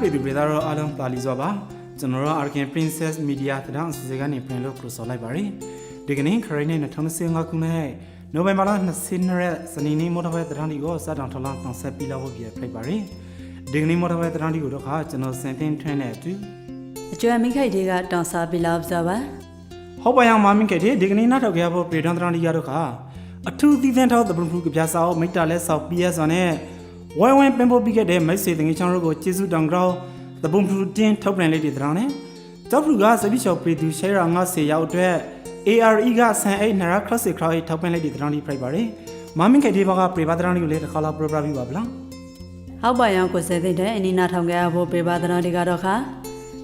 ပြည်သူပြည်သားတို့အားလုံးပါလီစွာပါကျွန်တော်တို့ Arkan Princess Media တန်းအစီအစဉ်ကနေပြင်လို့ပရိုဆော်လိုက်ပါရယ်ဒီကနေ့ခရိုင်နဲ့2025ခုနှစ်နိုဝင်ဘာလ20ရက်စနေနေ့မော်တော်ဘက်တန်းဒီကိုစတင်ထော်လာတောင်ဆက်ပြီးလောက်ပြဖိတ်ပါရယ်ဒီကနေ့မော်တော်ဘက်တန်းဒီကိုတော့ခါကျွန်တော်စင်တင်ထွန်းတဲ့အတူအကျွမ်းမိခိုက်တွေကတောင်စားပြလောက်စပါဟုတ်ပါရမမင်းကတဲ့ဒီကနေ့နောက်ထောက်ကြဖို့ပြည်တော်တန်းဒီရတော့ခါအထူးသီးသန့်ထောက်သပန်ဖူးကပြစာအောင်မိတ္တလဲဆောက် PS နဲ့ ဝိုင်းဝိုင်းပင်ဖို့ပြီးခဲ့တဲ့မိတ်ဆွေတငယ်ချောင်းတို့ကိုကျေးဇူးတောင်ကြောင်းသပန်ဖူးတင်းထုတ်ပြန်လေးတွေတရောင်းနဲ့ကျောက်ဖူကစပိချောပြည်သူရှဲရာ90ရောက်အတွက် ARE ကဆန်အိတ်နရာခရစ်စခရိုက်ထောက်ပံ့လိုက်တဲ့တရောင်းဒီဖိုက်ပါတယ်မမင်းကတဲ့ဘကပြေပါတရောင်းဒီကိုလေးတစ်ခါလာပရိုပရာပြီးပါဗလားဟောက်ပါရောင်ကိုစဲသိတဲ့အနီနာထောင်ကြရဖို့ပေပါသနာတွေကတော့ခါ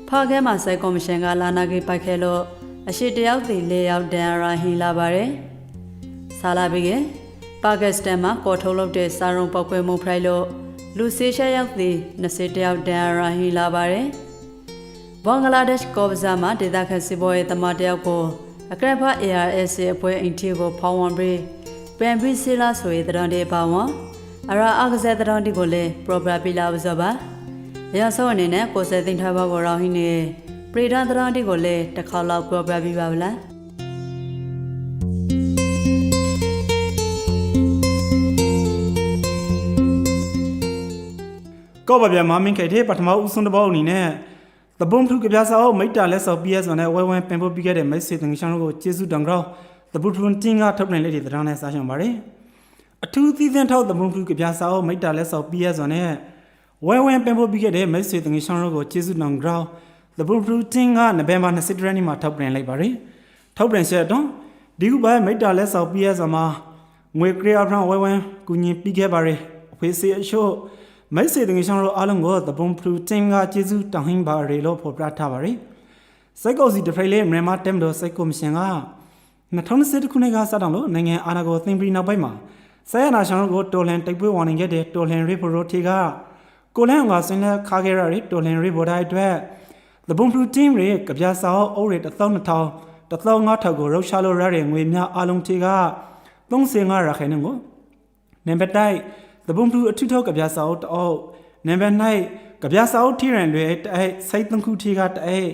ဖောက်ခဲမှာစိုက်ကော်မရှင်ကလာနာကြီးပိုက်ခဲလို့အရှိတယောက်စီ၄ယောက်တန်ရာဟင်လာပါတယ်ဆာလာဘီက ပါကစ္စတန်မှာကော်ထုတ်လုပ်တဲ့စာရုံပောက်ကွဲမှုဖရိုက်လို့လူစေရှာရောက်စီ20တယောက်တန်ရာဟင်လာပါတယ်ဘင်္ဂလားဒေ့ရှ်ကော့ဘဇာမှာဒေသခံစစ်ဘောရေးတမတယောက်ကိုအကရဖ ARS ရဲ့အဖွဲ့အင်တီကိုဖောင်းဝန်ပြီးပန်ပြီးစီလာဆိုတဲ့တရန်တဲ့ပါဝန်အရာအကစားတရန်ဒီကိုလည်း proper ပြလာပါစပါအရာဆောအနေနဲ့ကိုစဲသိန်းထားပါကိုရောင်းဟင်းနေပရိဒန်တရန်ဒီကိုလည်းတစ်ခါလောက် proper ပြပါဗလား ကော့ပါဗျာမမင်းကတဲ့ပထမဦးဆုံးတစ်ပေါက်အနေနဲ့သဘုံဖူကပြစာအောင်မိတ္တလဲဆောက် PS နဲ့ဝိုင်းဝိုင်းပင်ဖို့ပြီးခဲ့တဲ့မိတ်ဆွေတငယ်ချောင်းတို့ကိုကျေးဇူးတောင်ကြောင်းသဘုထွန်းတင်းကထုတ်ပြန်လေးတွေတရောင်းနဲ့စားရှုံပါတယ်အထူးသီးသန့်ထောက်သဘုံဖူကပြစာအောင်မိတ္တလဲဆောက် PS နဲ့ဝိုင်းဝိုင်းပင်ဖို့ပြီးခဲ့တဲ့မိတ်ဆွေတငယ်ချောင်းတို့ကိုကျေးဇူးတောင်ကြောင်းသဘုထွန်းတင်းကနိုဝင်ဘာ20ရက်နေ့မှာထုတ်ပြန်လိုက်ပါတယ်ထုတ်ပြန်ချက်တော့ဒီခုပဲမိတ္တလဲဆောက် PS မှာငွေကရီယာဖရန်ဝိုင်းဝိုင်းကူညီပြီးခဲ့ပါတယ်အဖေစီအချို့ မိတ်ဆွေတငယ်ဆောင်တို့အားလုံးကိုသဘုံဖလူတင်ကကျေးဇူးတောင်းဟင်းပါရလို့ဖော်ပြထားပါရယ်စိုက်ကောစီတဖိုင်လေးမြန်မာတက်မတော်စိုက်ကောမရှင်က2021ခုနှစ်ကစတောင်းလို့နိုင်ငံအာဏာကိုသိမ်းပြီးနောက်ပိုင်းမှာဆဲရနာဆောင်ကိုတော်လန်တိုက်ပွဲဝန်နေခဲ့တဲ့တော်လန်ရီဖိုရိုတီကကိုလန်ကဆင်းလက်ခါခဲ့ရတဲ့တော်လန်ရီဘော်ဒိုင်အတွက်သဘုံဖလူတင်ရဲ့ကြပြစာအုပ်ရ1200 15000ကိုရုပ်ရှာလို့ရတဲ့ငွေများအလုံးထေက35ရာခိုင်နှုန်းကိုနံပါတ်တိုက် သဘုံဖလူအထုထောက်ကပြစာအုပ်တအုပ်နံပါတ်၌ကပြစာအုပ်ထိရန်တွေတအိတ်စိတ်သုံးခုထိကတအိတ်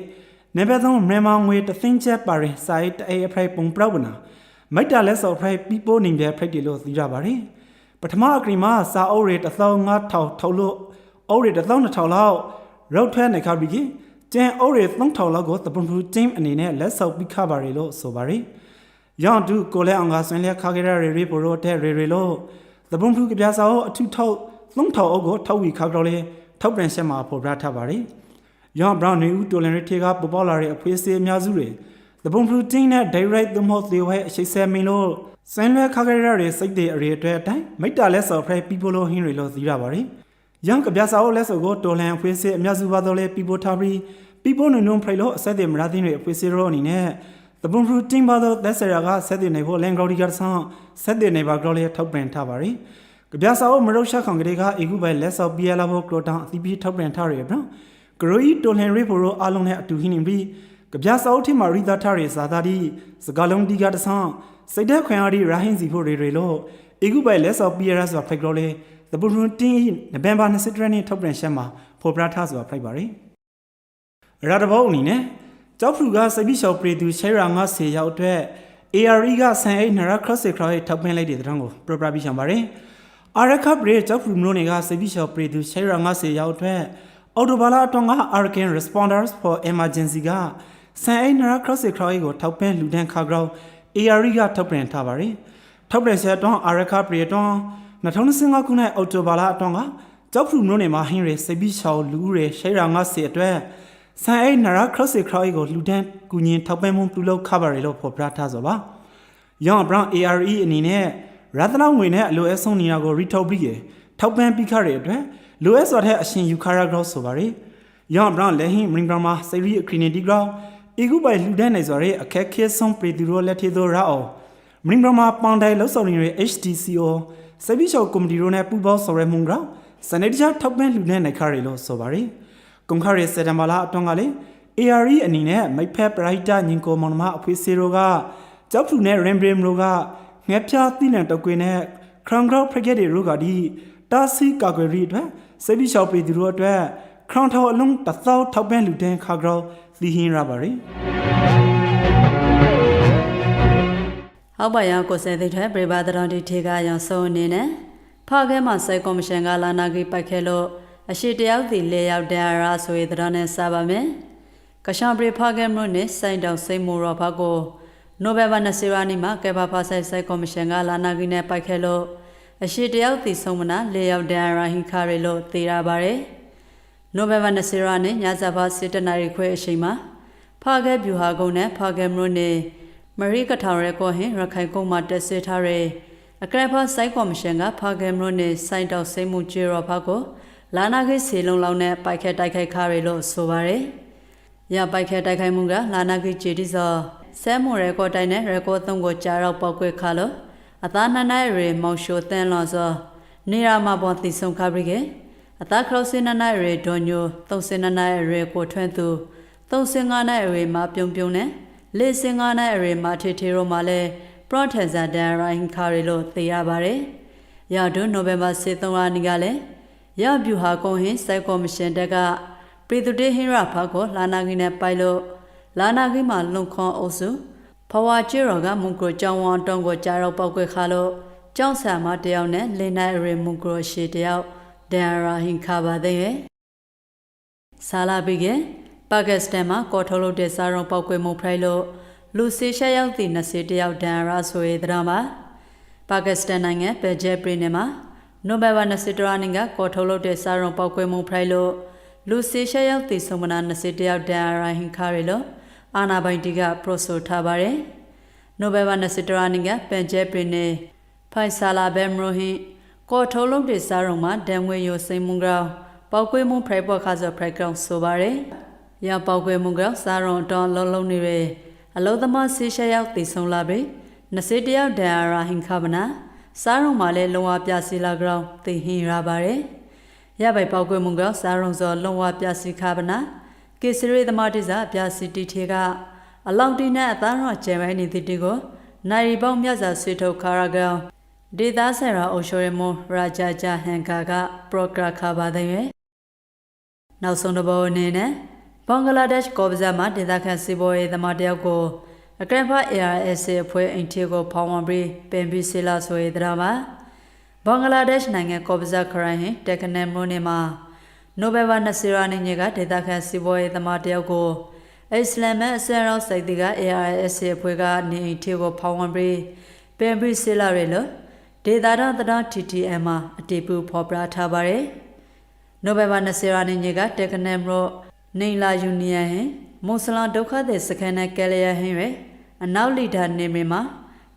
နံပါတ်3မြန်မာငွေတသိန်းချက်ပါရင်စာအိတ်တအိတ်အဖရိုက်ပုံပြောက်ဝနာမိုက်တာလက်စော်ဖရိုက်ပီပိုနေပြဖရိုက်တယ်လို့သိကြပါတယ်ပထမအကရီမှာစာအုပ်တွေ15000ထုတ်လို့အုပ်တွေ12000လောက်ရုပ်ထွက်နေခါပြီးကြီးကျန်အုပ်တွေ3000လောက်ကိုသဘုံဖလူတင်းအနေနဲ့လက်ဆောက်ပြီးခပါရလို့ဆိုပါတယ်ရောင်တူကိုလဲအောင်ကဆွင်လက်ခါကြရရေရေပိုရိုတဲ့ရေရေလို့ သဘုံဖူကပြာစာကိုအထုထောက်သုံးထောက်အုပ်ကိုထောက်ဝီခောက်တော့လေထောက်ပြန်ချက်မှာဖော်ပြထားပါတယ်။ယောင်ဘရောင်းနေဦးတိုလန်ရီထေကပေါ်ပေါ်လာတဲ့အဖွေးစေးအများစုတွေသဘုံဖူတင်းနဲ့ direct သို့မဟုတ်သေဝဲအရှိဆဲမင်းလို့စင်လွဲခါကြရတဲ့စိတ်တွေအရေအတွက်အတိုင်းမိတ္တာလက်ဆော်ဖရဲပီပိုလိုဟင်းတွေလို့သိရပါတယ်။ယောင်ကပြာစာကိုလက်ဆော်ကိုတိုလန်အဖွေးစေးအများစုပါတော့လေပီပိုထားပြီးပီပိုနုံနုံဖရိုလို့အဆက်တွေမရသိတွေအဖွေးစေးရောအနေနဲ့ သဘုံဖူတင်းပါတော့သက်ဆရာကဆက်တွေနေဖို့လန်ဂရော်ဒီကဆန်ဆက်တွေနေပါကြောလေးထောက်ပြန်ထားပါတယ်။ကဗျာစာအုပ်မရုပ်ရှာခံကလေးကအေခုပဲလက်ဆောက်ပြရလာဖို့ကလိုတောင်အသီးပြီးထောက်ပြန်ထားရဗျနော်ဂရိုဤတိုလန်ရီဖိုရိုအားလုံးနဲ့အတူဟင်းနေပြီးကဗျာစာအုပ်ထင်မှာရိသထားရဇာတာဒီစကားလုံးဒီကတဆန်းစိတ်သက်ခွင်အားဒီရာဟင်းစီဖို့တွေတွေလို့အေခုပဲလက်ဆောက်ပြရဆိုဖိုက်ကလိုလေးသပူရွန်တင်းနဗမ်ဘာ20ရက်နေ့ထောက်ပြန်ချက်မှာဖော်ပြထားဆိုတာဖိုက်ပါရယ်ရတဘောအနေနဲ့ ကျောက်ဖူကစိတ်ပြီးလျှော်ပရီသူရှဲရာ90ရောက်အတွက် ARE ကဆန်အိတ်နရာခရစ်စခရိုက်ထောက်ပံ့လိုက်တဲ့တဲ့တောင်းကိုပရိုပရာပြီးချံပါတယ်။အာရခပ်ရေကျောက်ဖူမလို့နေကစိတ်ပြီးလျှော်ပရီသူရှဲရာ90ရောက်အတွက်အော်တိုဘာလာအတွန်းက Arcan Responders for Emergency ကဆန်အိတ်နရာခရစ်စခရိုက်ကိုထောက်ပံ့လူဒန်းခါကြောင်း ARE ကထောက်ပံ့ထားပါတယ်။ထောက်ပံ့ဆက်အတွန်းအာရခပ်ရေအတွန်း2025ခုနှစ်အောက်တိုဘာလအတွန်းကကျောက်ဖူမလို့နေမှာဟင်းရေစိတ်ပြီးလျှော်လူရေရှဲရာ90အတွက် ဆန်အိတ်နရာခရစ်စခရိုက်ကိုလူဒန်းကူညီထောက်ပံ့မှုပြုလုပ်ခပါရလို့ဖော်ပြထားဆိုပါ။ရောင်ဘရောင်း ARE အနေနဲ့ရတနာငွေနဲ့အလိုအဆုံးနေရာကို retouch ပြီးရထောက်ပံ့ပြီးခရတဲ့အတွက်လိုအပ်စွာတဲ့အရှင်ယူခါရာဂရော့ဆိုပါရယ်ရောင်ဘရောင်းလက်ဟင်းမင်္ဂရာမာစေရီအခရီနီတီဂရောင်းဤခုပိုင်လူဒန်းနေဆိုရဲအခက်ခဲဆုံးပြည်သူတို့လက်ထည်သောရအောင်မင်္ဂရာမာပန်တိုင်လောက်ဆောင်နေတဲ့ HTCO စေဘီရှောကွန်မတီတို့နဲ့ပူးပေါင်းဆောင်ရွက်မှုကြောင့်စနေတကြထောက်ပံ့လူဒန်းနိုင်ခရလို့ဆိုပါရယ် ကွန်ခရဲစတမ်ဘာလာအတွန်းကလေ ARE အနေနဲ့မိဖက်ပရိုက်တာညင်ကိုမောင်နှမအဖွေးစီရိုကကျောက်ဖူနဲ့ရင်ဘရမ်ရိုကငှက်ပြားသီးလံတောက်ကွေနဲ့ခရမ်ဂရော့ဖရက်ဂက်တွေရိုကဒီတာစီကာကွယ်ရီအတွက်စေဘီရှော့ပီသူတို့အတွက်ခရောင်ထော်အလုံးတစ်သောထောက်ပန်းလူတန်းခါကြောသီဟင်းရပါရီဟောက်ပါရကိုစဲသိတဲ့ပြည်ပါတတော်တီထေကရောင်စုံအနေနဲ့ဖောက်ခဲမှာစိုက်ကော်မရှင်ကလာနာကြီးပိုက်ခဲလို့ အရှိတယောက်စီ၄ယောက်တန်ရာဆိုရတဲ့နဲ့စပါမယ်ကရှောင်းပြည်ဖောက်ခဲမြို့နယ်စိုင်းတောင်စိတ်မူတော်ဖောက်ကိုနိုဘယ်ဘာ20ရာနီမှာကဲဘာဖာဆိုင်စိုက်ကော်မရှင်ကလာနာကြီးနဲ့ပိုက်ခဲလို့အရှိတယောက်စီဆုံးမနာ၄ယောက်တန်ရာဟင်ခါရီလို့သိရပါတယ်နိုဘယ်ဘာ20ရာနီညဇဘာစစ်တနာရီခွဲအချိန်မှာဖောက်ခဲဗျူဟာကုန်းနဲ့ဖောက်ခဲမြို့နယ်မရိကထောင်ရဲကောဟင်ရခိုင်ကုန်းမှာတက်ဆွေးထားတဲ့အကရဖာစိုက်ကော်မရှင်ကဖာဂမ်ရိုနဲ့စိုက်တောက်စိတ်မှုကျေရောဖာကို လာနာခိစီလုံးလောင်းနဲ့ပိုက်ခက်တိုက်ခိုက်ခါရလို့ဆိုပါရယ်။ရပိုက်ခက်တိုက်ခိုက်မှုကလာနာခိဂျေဒီစောဆဲမှုရဲကောတိုင်းနဲ့ရဲကောသုံးကိုကြားတော့ပောက်ကွဲခါလို့အသားနှနိုင်ရေမောင်ရှိုတန်လောစောနေရာမှာပေါ်သိဆုံးခါပြီကအသားခရောစင်းနှနိုင်ရေဒွန်ညိုသုံးစင်းနှနိုင်ရေကိုထွန်းသူသုံးစင်းငါးနိုင်ရေမှာပြုံပြုံနဲ့လေစင်ကားနဲ့အရေမာထေထေရောမှာလဲပရော့ထန်ဇာဒန်ရိုင်းခါရီလို့သိရပါတယ်။ရဒွနိုဝင်ဘာ23ရက်နေ့ကလည်း ရဗျူဟာကုန်းဟင်းစိုက်ကော်မရှင်တက်ကပြည်သူတေဟင်ရဖာကိုလာနာဂီနဲ့ပိုက်လို့လာနာဂီမှာလုံခွန်အုပ်စုဖဝါကျွော်ကမုန်ကရကျောင်းဝမ်တုံးကိုကြားတော့ပောက်ကွဲခါလို့ကျောင်းဆာမတယောက်နဲ့လင်းနိုင်အရေမုန်ကရရှေတယောက်ဒန်ရာဟင်ခါပါတဲ့ရဲ့ဆာလာဘီကပါကစ္စတန်မှာကော်ထုတ်လုပ်တဲ့စားရုံပောက်ကွဲမှုဖရိုက်လို့လူစေရှက်ရောက်သည့်20တယောက်ဒန်ရာဆိုရတဲ့မှာပါကစ္စတန်နိုင်ငံပဲဂျယ်ပြည်နယ်မှာ နိုဘယ်ဘာ20တရာနင်ကကော်ထုတ်လုပ်တဲ့စားရုံပောက်ကွဲမှုဖရိုက်လို့လူစေရှက်ရောက်သည့်ဆုံးမနာ20တယောက်ဒန်ရာဟင်ခါရလို့အာနာပိုင်တီကပရိုဆိုထားပါတယ်နိုဘယ်ဘာ20တရာနင်ကပဲဂျယ်ပြည်နယ်ဖိုင်ဆာလာဘဲမရိုဟင်ကော်ထုတ်လုပ်တဲ့စားရုံမှာဒန်ငွေယိုစိန်မုံကောင်ပောက်ကွဲမှုဖရိုက်ပေါ်ခါဆိုဖရိုက်ကောင်ဆိုပါတယ်ရပောက်ကွဲမှုကစားရုံတော်လုံးလုံးနေရအလုံးသမားဆေးရှက်ရောက်တည်ဆုံးလာပြီ20တယောက်ဒန်ရာဟင်ခဗနာ စားရုံမှာလည်းလုံဝပြစီလာကောင်တည်ဟင်ရပါတယ်ရပိုက်ပောက်ကွဲမှုကစားရုံစောလုံဝပြစီခဗနာကေစရီသမားတိစာပြစီတီထေကအလောင်တီနဲ့အသားရောကျဲပိုင်းနေသည့်တီကိုနိုင်ရီပေါင်းမြတ်စွာဆွေထုတ်ခါရကောင်ဒေတာဆရာအိုရှိုရမွန်ရာဂျာဂျာဟန်ကာကပရိုဂရခါပါတဲ့ရဲ့နောက်ဆုံးတစ်ပုဒ်အနေနဲ့ဘင်္ဂလားဒေ့ရှ်ကော်ပဇာမှာဒေသခံစီးပွားရေးသမားတယောက်ကို အကရဖာ ARS အဖွဲ့အင်တီကိုဖောင်းဝင်ပြီးပင်ပြီးစီလာဆိုရတဲ့မှာဘင်္ဂလားဒေ့ရှ်နိုင်ငံကော်ပဇာခရိုင်ဟင်တက်ကနယ်မိုနေမှာနိုဘယ်ဘာ20ရာနေညကဒေသခံစီးပွားရေးသမားတယောက်ကိုအစ္စလာမ်အစရောစိုက်တီက ARS အဖွဲ့ကနေအင်တီကိုဖောင်းဝင်ပြီးပင်ပြီးစီလာရလို့ဒေတာတော်တတော် TTM မှာအတေပူဖော်ပြထားပါတယ်နိုဘယ်ဘာ20ရာနေညကတက်ကနယ်မိုနေလာယူနီယံဟင် မွတ်စလန်ဒုက္ခသည်စခန်းနဲ့ကယ်လျာဟင်ရယ်အနောက်လီဒါနေမီမှာ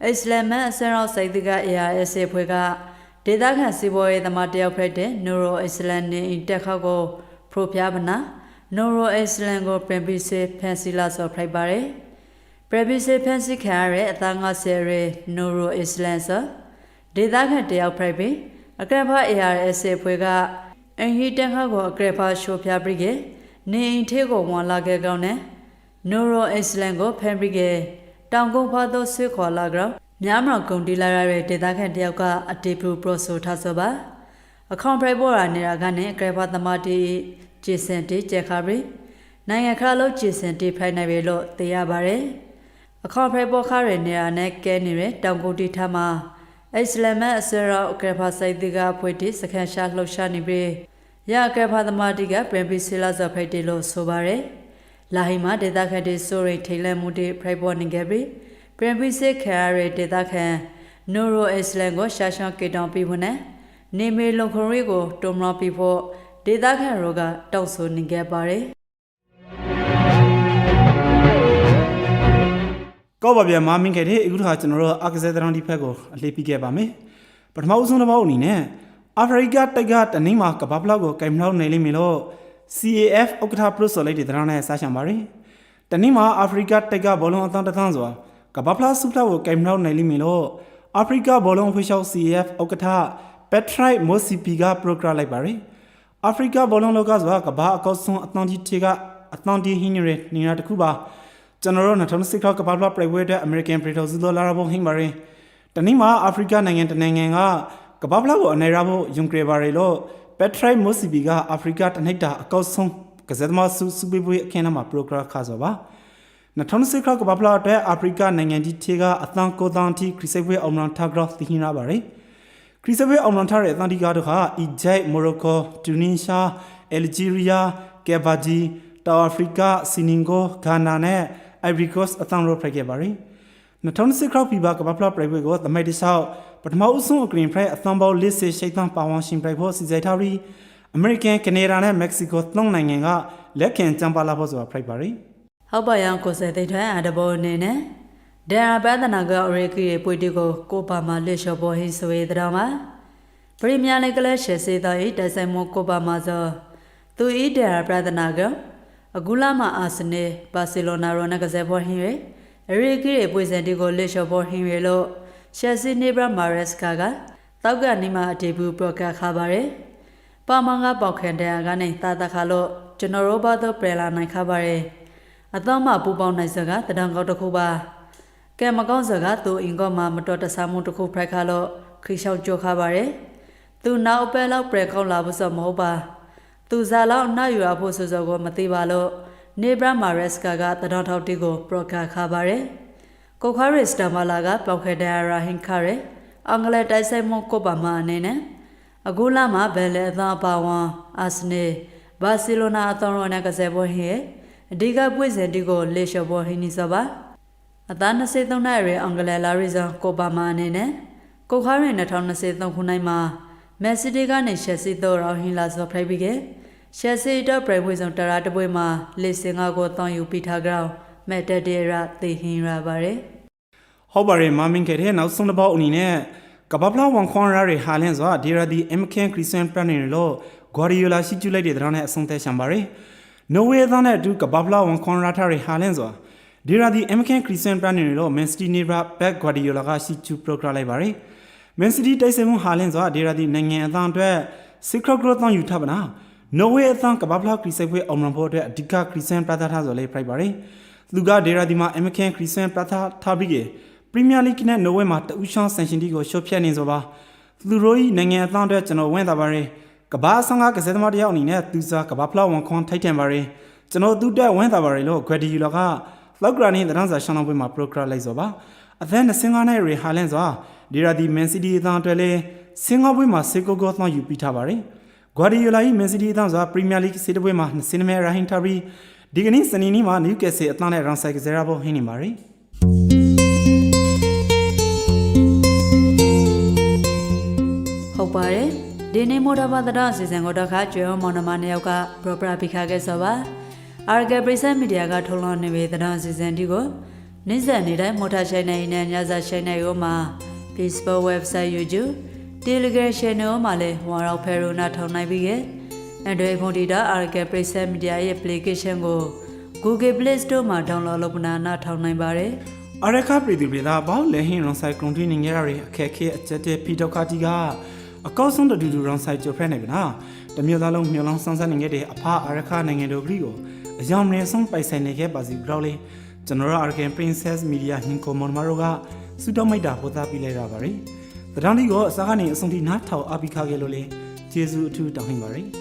အစ္စလာမ်အစရောစိတ်တက ARS ဖွဲ့ကဒေသခံစီးပွားရေးသမားတယောက်ဖက်တဲ့ Neuro Islam နေတက်ခောက်ကိုဖရိုပြပနာ Neuro Islam ကိုပြန်ပြီးစေဖန်စီလာဆိုဖိုက်ပါတယ်ပြန်ပြီးစေဖန်စီခံရတဲ့အသား50ရဲ Neuro Islam ဆိုဒေသခံတယောက်ဖက်ပြီးအကရဖ ARS ဖွဲ့ကအင်ဟီတက်ခောက်ကိုအကရဖရှိုးပြပြီးခဲ့ နေအိမ်ထဲကိုဝင်လာခဲ့ကောင်းနဲ့နိုရိုအစ္စလန်ကိုဖန်ပြီးခဲ့တောင်ကုန်းဖားသောဆွေးခေါ်လာကြောင်းများမကုန်တီလာရတဲ့ဒေသခံတယောက်ကအတေပရူပရိုဆိုထားဆိုပါအခေါင်ဖရိုက်ပေါ်ရာနေတာကနေအကရဖသမားတီဂျေစန်တီကျက်ခါဘရီနိုင်ငံခါလို့ဂျေစန်တီဖိုင်နိုင်ပြီလို့သိရပါတယ်အခေါင်ဖရိုက်ပေါ်ခါရနေတာနဲ့ကဲနေတဲ့တောင်ကုန်းတီထားမှာအစ္စလာမ်အစရောအကရဖဆိုင်တီကဖွဲ့တီစခန်းရှာလှုပ်ရှားနေပြီး ရကဲဖာသမာတိကပြန်ပြီးဆီလာဇဖိုက်တီလို့ဆိုပါရယ်လာဟီမှာဒေတာခတ်တီဆိုရိထိလန်မှုတီဖရိုက်ပေါ်နေခဲ့ပြီးပြန်ပြီးစစ်ခရရဒေတာခန်နိုရိုအစ္စလန်ကိုရှာရှောင်းကေတောင်ပြီးဝင်နဲ့နေမေလုံခရီကိုတုံမပြီးဖို့ဒေတာခန်ရောကတောက်ဆိုနေခဲ့ပါရယ်ကောပါပြန်မမင်းခဲ့တဲ့အခုတစ်ခါကျွန်တော်တို့အာကစားတရန်ဒီဖက်ကိုအလေးပြခဲ့ပါမယ်ပထမဦးဆုံးတစ်ပေါက်အနေနဲ့ အာဖရိကတိုက်ကတနင်္မာကဘာဖလောက်ကိုကင်မလောက်နေလိမ့်မယ်လို့ CAF ဥက္ကဋ္ဌပရုဆိုလိုက်တဲ့တရန်နဲ့စားချင်ပါတယ်တနင်္မာအာဖရိကတိုက်ကဘောလုံးအသံတသန်းစွာကဘာဖလောက်စုဖလောက်ကိုကင်မလောက်နေလိမ့်မယ်လို့အာဖရိကဘောလုံး official CAF ဥက္ကဋ္ဌ Patrick Mosipi က program လိုက်ပါတယ်အာဖရိကဘောလုံးလောကစွာကဘာအကောက်ဆုံးအသံကြီးထေကအသံတီဟင်းရနေတာတခုပါကျွန်တော်တို့2006ခေါက်ကဘာဖလောက် private တဲ့ American Predator ဇူလိုလာရဘုံဟင်းပါရင်တနည်းမှာအာဖရိကနိုင်ငံတနိုင်ငံက ကဘာဖလောက်ကိုအနေရဖို့ယုံကြည်ပါရလို့ပက်ထရိုက်မိုစီဘီကအာဖရိကတနိတ်တာအကောက်ဆုံးကစားသမားစုစုပေးပေးအခင်းအနားမှာပရိုဂရမ်ခါဆိုပါ2010ခါကဘာဖလာအတွက်အာဖရိကနိုင်ငံကြီးထေကအသံကိုတန်တီခရစ်စဝေအောင်နန်တာဂရသီဟင်းရပါတယ်ခရစ်စဝေအောင်နန်ထားတဲ့အသံဒီကားတို့ကအီဂျိုက်မိုရိုကိုတူနီရှာအယ်ဂျီးရီးယားကယ်ဘာဂျီတောင်အာဖရိကစီနင်ဂိုဂါနာနဲ့အိုင်ဗရီကော့စ်အသံရောဖိုက်ခဲ့ပါတယ်2010ခါဖီဘာကဘာဖလာပရိုက်ဝေကိုသမိုက်တဆောက် ပထမအဆုံးအကရင်ဖရိုက်အသံဘောလစ်စေရှိတ်တန်ပါဝန်ရှင်ပရိုက်ဖို့စီစဉ်ထားပြီးအမေရိကန်ကနေဒါနဲ့မက္ကဆီကိုသုံးနိုင်ငံကလက်ခံကြံပါလာဖို့ဆိုတာဖိုက်ပါရီဟုတ်ပါရောင်ကိုစဲသိထွန်းအတဘောအနေနဲ့ဒန်ရာပဒနာကအော်ရီကီရဲ့ပွေတီကိုကိုပါမာလက်လျှော်ပေါ်ဟင်းဆိုရတဲ့မှာပရီးမီယာလိဂ်ကလရှယ်စေတော်ဤတိုင်ဆိုင်မကိုပါမာဇောသူဤဒန်ရာပဒနာကအကူလာမအာဆင်နယ်ဘာစီလိုနာရောနကစားပေါ်ဟင်းရအရီကီရဲ့ပွေစံတီကိုလက်လျှော်ပေါ်ဟင်းရလို့ ရှယ်စီနေဘရာမာရက်စကာကတောက်ကနေမှအတေဘူးပရိုကတ်ခါပါတယ်ပါမန်ကပေါက်ခံတဲ့ကနေတာတခါလို့ကျွန်တော်တို့ဘာတော့ပရလာနိုင်ခါပါတယ်အတော့မှပူပေါင်းနိုင်စကတဒံကောက်တစ်ခုပါကဲမကောင်းစကသူအင်ကောမှာမတော်တဆမှုတစ်ခုဖရိုက်ခါလို့ခရီးလျှောက်ကြိုခါပါတယ်သူနောက်အပဲလောက်ပရကောက်လာဖို့ဆိုမဟုတ်ပါသူဇာလောက်နှာယူရဖို့ဆိုဆိုကိုမသိပါလို့နေဘရာမာရက်စကာကတတော်ထောက်တီကိုပရိုကတ်ခါပါတယ် ကိုခါရစ်စတာမာလာကပေါက်ခဲတဲ့ရာဟင်ခါရဲအင်္ဂလိပ်တိုက်ဆိုင်မှုကိုပါမအနေနဲ့အခုလာမှာဘယ်လေအသာပါဝန်အာဆနေဘာစီလိုနာအသံရောနဲ့ကစားပွဲဟင်းရဲ့အဓိကပွင့်စင်တီကိုလေလျှော်ပွဲဟင်းနေစပါအသား23နှစ်ရဲအင်္ဂလိပ်လာရီဇန်ကိုပါမအနေနဲ့ကိုခါရင်2023ခုနှစ်မှာမက်ဆီတီကနေရှက်စီတော့ရောဟင်းလာစောဖရိုက်ပြီးကရှက်စီတော့ပြိုင်ပွဲဆောင်တရာတပွဲမှာလေစင်ကာကိုတောင်းယူပြီးထားကြအောင် မက်တတေရာသေဟင်းရပါတယ်ဟုတ်ပါရဲ့မမင်ခဲ့တဲ့နောက်ဆုံးတစ်ပေါက်အနေနဲ့ကဘာဖလာဝန်ခွန်ရာရီဟာလန်ဆိုတာဒီရာဒီအမ်ကန်ခရစ်စန်ပရနေလို့ဂွာရီယိုလာရှိကျူလိုက်တဲ့တဲ့နဲ့အဆုံးသက်ရှံပါရဲ့နိုဝေသားနဲ့အတူကဘာဖလာဝန်ခွန်ရာထာရီဟာလန်ဆိုတာဒီရာဒီအမ်ကန်ခရစ်စန်ပရနေလို့မန်စတီနေရာဘက်ဂွာရီယိုလာကရှိကျူပရိုဂရမ်လိုက်ပါရဲ့မန်စတီတိုက်စမှုဟာလန်ဆိုတာဒီရာဒီနိုင်ငံအသံအတွက်စစ်ခရဂရတောင်းယူထားပါနာနော်ဝေအသံကဘာဖလာခရစ်စန်ဖွဲ့အောင်ရံဖို့အတွက်အဓိကခရစ်စန်ပရသထားဆိုလေဖိုက်ပါရဲ့ လူကဒေရာဒီမှာအမ်ကန်ခရစ်စန်ပရသထားပြီးပရီးမီးယားလိဂ်နဲ့နိုဝဲမှာတဦးချောင်းဆန်ရှင်တီကိုရှုပ်ဖြတ်နေဆိုပါသူတို့ဤနိုင်ငံအသံအတွက်ကျွန်တော်ဝင်တာပါရင်ကဘာဆန်ကကစားသမားတယောက်အနေနဲ့သူစားကဘာဖလောက်ဝန်ခွန်ထိုက်တန်ပါရင်ကျွန်တော်သူ့တက်ဝင်တာပါရင်လို့ဂရဒီယူလာကလောက်ကရာနေတန်းစာရှောင်းတော့ပွဲမှာပရိုဂရမ်လိုက်ဆိုပါအသက်25နှစ်ရီဟာလန်စွာဒီရာဒီမန်စီးတီးအသံအတွက်လဲစင်ကာပူမှာစေကိုကောသယူပြီးထားပါတယ်ဂွာဒီယိုလာ၏မန်စီးတီးအသံစွာပရီးမီးယားလိဂ်စစ်တပွဲမှာ20မဲရာဟင်တာဘီ ဒီကနေ့စနေနေ့မှာနယူကက်ဆယ်အသံနဲ့ရန်ဆိုင်ကစားရဖို့ဟင်းနေပါတယ်ဟုတ်ပါတယ်ဒီနေ့မိုးတော်ဘာသတော်အစီအစဉ်ကိုတော့ခါကျွေးမောင်နှမနှစ်ယောက်ကပရိုပရာပိခါခဲ့ဆိုပါအာဂပရိစက်မီဒီယာကထုတ်လွှင့်နေပေတဲ့အစီအစဉ်ဒီကိုနေ့စဉ်နေ့တိုင်းမိုးထရှိုင်းနေနဲ့ညစာရှိုင်းနေရောမှာ Facebook website YouTube Telegram channel မှာလည်းဝါရောက်ဖဲရိုနာထောင်နိုင်ပြီးရဲ့ Android ဖုန်းတီတာ Arca Preset Media ရဲ့ application ကို Google Play Store မှာ download လုပ်ပနာနာထောင်နိုင်ပါတယ်အရခပြည်သူပြည်သားဘောလဲဟင်းရွန်ဆိုင်ကရုံတီနေကြရတဲ့အခက်အခဲအကျက်တဲ့ဖီတော့ခတီကအကောက်ဆုံးတတူတူရွန်ဆိုင်ကျော်ဖက်နေပြီနော်တမျိုးသားလုံးမျောလုံးဆန်းဆန်းနေခဲ့တဲ့အဖအရခနိုင်ငံတို့ကလေးကိုအယောင်နေဆုံးပိုက်ဆိုင်နေခဲ့ပါစီကြောက်လေးကျွန်တော်တို့ Arcan Princess Media ဟင်ကိုမွန်မာရိုကစူတောင်းမိတ်တာပို့သားပေးလိုက်တာပါရီတံတန်းလေးကိုအစားကနေအဆုံးထိနားထောင်အပိခခဲ့လို့လေကျေးဇူးအထူးတောင်းဟင်ပါရီ